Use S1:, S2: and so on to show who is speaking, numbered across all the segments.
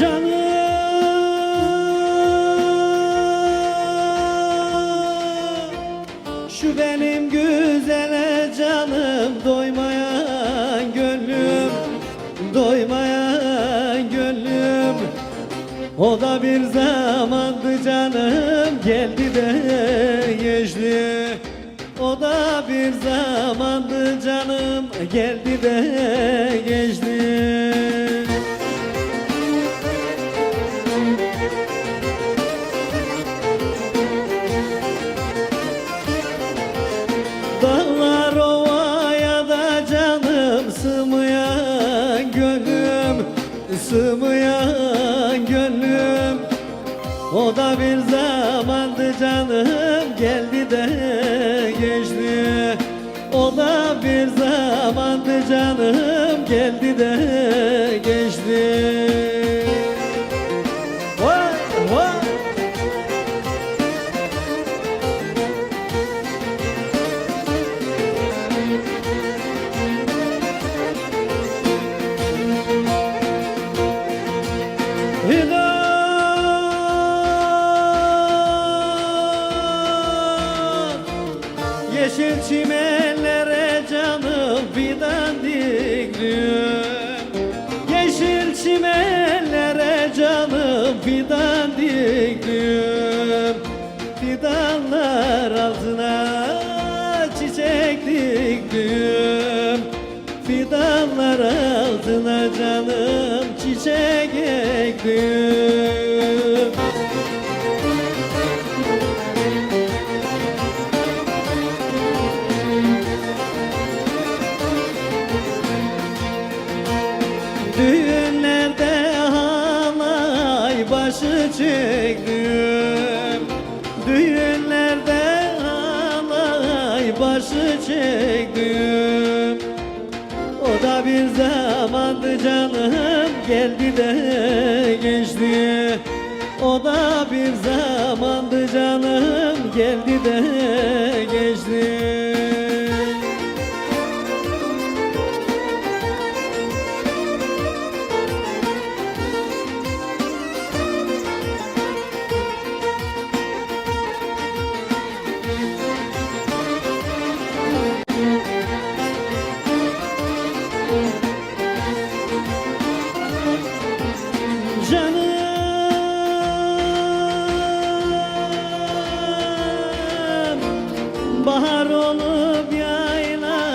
S1: Canım. Şu benim güzele canım Doymayan gönlüm Doymayan gönlüm. O da bir zamandı canım Geldi de geçti O da bir zamandı canım Geldi de geçti Sığmayan gönlüm. O da bir zamandı canım geldi de geçti. O da bir zamandı canım geldi de fidan diktim Fidanlar altına çiçek diktim Fidanlar altına canım çiçek ektim başı çektim Düğünlerde halay başı çektim O da bir zamandı canım geldi de geçti O da bir zamandı canım geldi de Olup yaylalara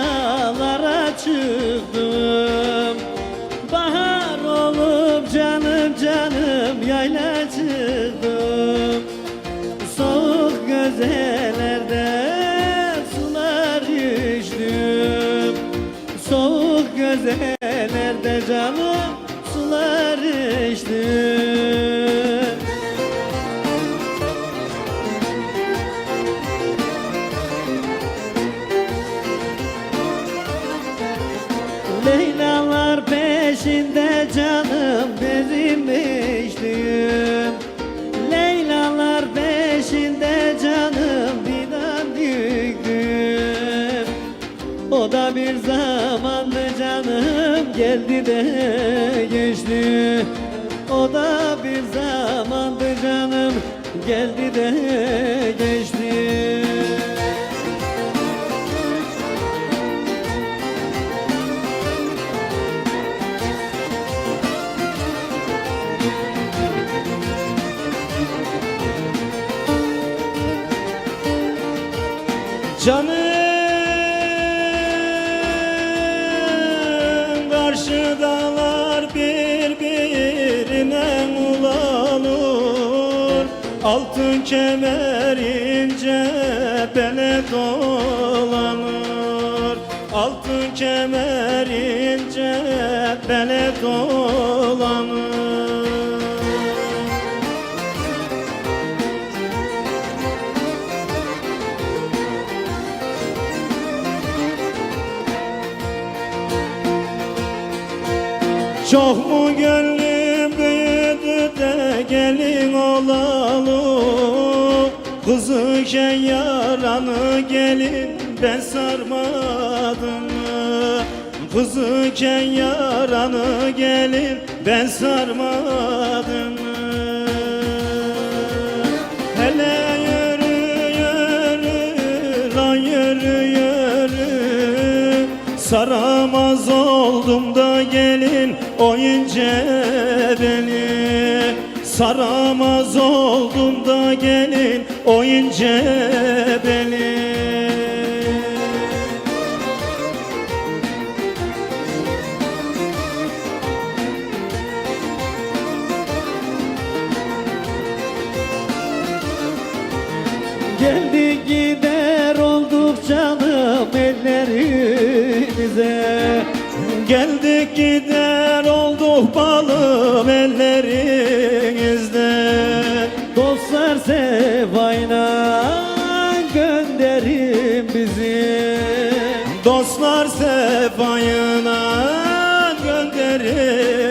S1: çıktım. Bahar olup canım canım yayla çıktım. Soğuk gözelerde sular içtim Soğuk gözelerde canım bezmiştim Leylalar peşinde canım fidan düktüm O da bir zamandı canım geldi de geçti. O da bir zamandı canım geldi de Canım karşı dağlar birbirine ulanır Altın kemer ince bele dolanır. Altın kemer ince bele dolanır Çok mu gönlüm büyüdü de gelin olalı Kızı şey yaranı gelin ben sarmadım mı
S2: Kızıken yaranı gelin ben sarmadım? Hele yürü yürü lan yürü yürü Saramaz oldum da gelin oyunca beni Saramaz oldum da gelin oyunca beni
S1: Geldi gider olduk canım ellerinize
S2: Geldik gider olduk balım ellerinizde.
S1: Dostlar sevayla gönderin bizi.
S2: Dostlar sefayına gönderin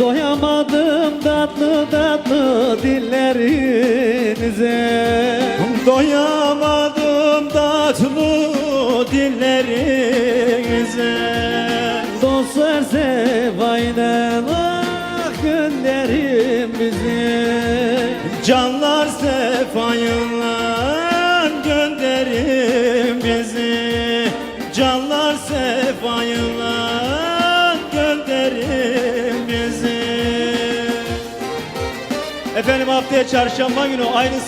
S1: Doyamadım tatlı tatlı dillerinize.
S2: Doyamadım tatlı dillerinize.
S1: Dostlar sevayla gönderin bizi
S2: Canlar sefayına gönderin Efendim haftaya çarşamba günü aynı